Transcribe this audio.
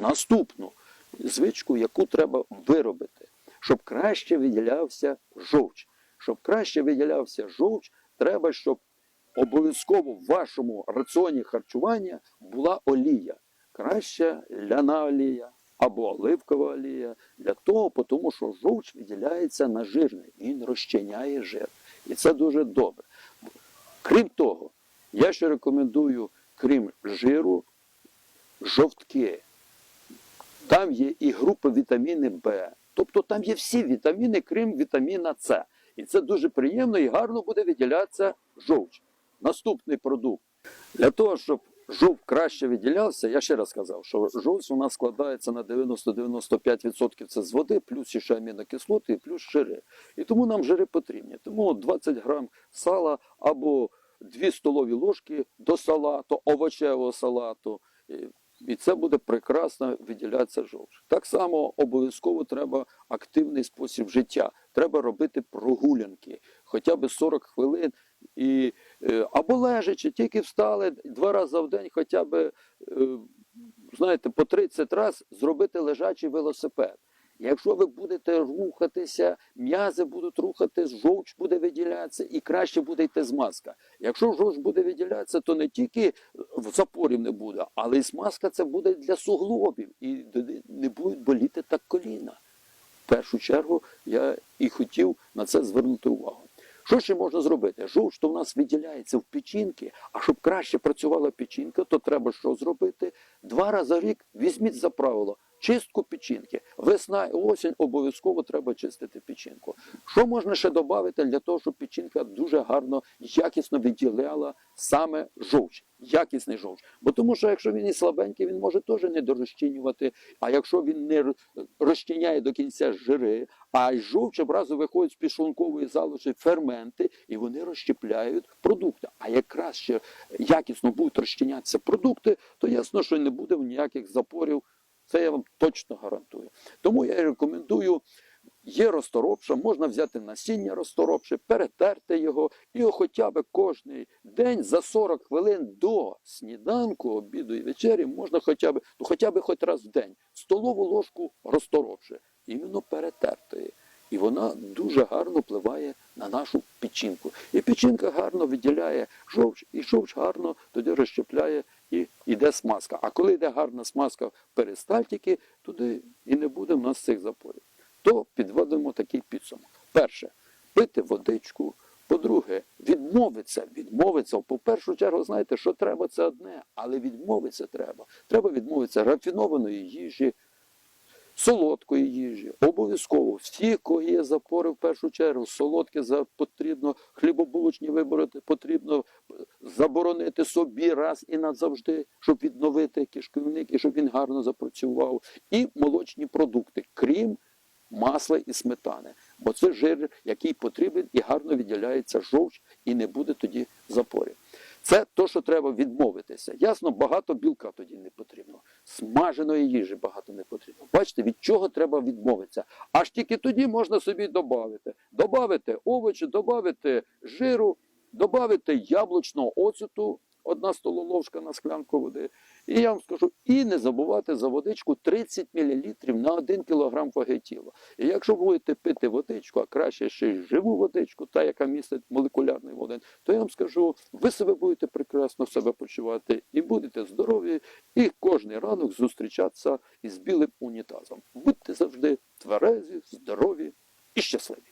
наступну звичку, яку треба виробити, щоб краще виділявся жовч. Щоб краще виділявся жовч, треба, щоб обов'язково в вашому раціоні харчування була олія. Краще ляна олія або оливкова олія. Для того, тому що жовч виділяється на жирний, він розчиняє жир. І це дуже добре. Крім того, я ще рекомендую, крім жиру, жовтки. Там є і група вітаміни Б. Тобто там є всі вітаміни, крім вітаміна С. І це дуже приємно і гарно буде виділятися жовч. Наступний продукт. Для того, щоб жовт краще виділявся, я ще раз сказав, що жовч у нас складається на 90-95% це з води, плюс ще амінокислоти, плюс жири. І тому нам жири потрібні. Тому 20 грам сала або 2 столові ложки до салату, овочевого салату. І- це буде прекрасно виділятися жовч. Так само обов'язково треба активний спосіб життя. Треба робити прогулянки, хоча б 40 хвилин. І, е, або лежачи, тільки встали два рази в день, хоча б, е, знаєте, по 30 разів зробити лежачий велосипед. Якщо ви будете рухатися, м'язи будуть рухатись, жовч буде виділятися і краще буде йти змазка. Якщо жовч буде виділятися, то не тільки запорів не буде, але й смазка це буде для суглобів і не будуть боліти так коліна. В першу чергу я і хотів на це звернути увагу. Що ще можна зробити? Жовч то в нас виділяється в печінки, а щоб краще працювала печінка, то треба що зробити? Два рази в рік візьміть за правило чистку печінки. Весна і осінь обов'язково треба чистити печінку. Що можна ще додати для того, щоб печінка дуже гарно, якісно виділяла саме жовч, якісний жовч. Бо тому що якщо він і слабенький, він може теж не дорозчинювати. А якщо він не розчиняє до кінця жири, а й жовч одразу виходить з підшлункової залишки ферменти, і вони розщепляють продукти. А якраз ще якісно будуть розчинятися продукти, то ясно, що не буде ніяких запорів. Це я вам точно гарантую. Тому я рекомендую. Є розторопша, можна взяти насіння розторопше, перетерти його і хоча б кожний день за 40 хвилин до сніданку, обіду і вечері можна хоча б, ну хоча б хоч раз в день столову ложку розторопше, іменно перетертої. І вона дуже гарно впливає на нашу печінку. І печінка гарно виділяє жовч, і жовч гарно тоді розщепляє йде смазка. А коли йде гарна смазка перистальтики, туди і не буде в нас цих запорів. То підводимо такий підсумок. Перше, пити водичку. По-друге, відмовитися, відмовитися. По першу чергу, знаєте, що треба, це одне, але відмовитися треба. Треба відмовитися рафінованої їжі, солодкої їжі. Обов'язково. Всі, кого є запори, в першу чергу, солодке за потрібно, хлібобулочні вибороти потрібно заборонити собі раз і назавжди, щоб відновити кишківник і щоб він гарно запрацював. І молочні продукти, крім масла і сметани. Бо це жир, який потрібен і гарно відділяється жовч, і не буде тоді запорів. Це то, що треба відмовитися. Ясно, багато білка тоді не потрібно. Смаженої їжі багато не потрібно. Бачите, від чого треба відмовитися. Аж тільки тоді можна собі додати. Добавити овочі, додати жиру, додати яблучного оцету, одна стололожка на склянку води. І я вам скажу, і не забувати за водичку 30 мл на 1 кг ваги тіла. І якщо будете пити водичку, а краще ще й живу водичку, та яка містить молекулярний водень, то я вам скажу, ви себе будете прекрасно себе почувати і будете здорові, і кожний ранок зустрічатися із білим унітазом. Будьте завжди тверезі, здорові і щасливі.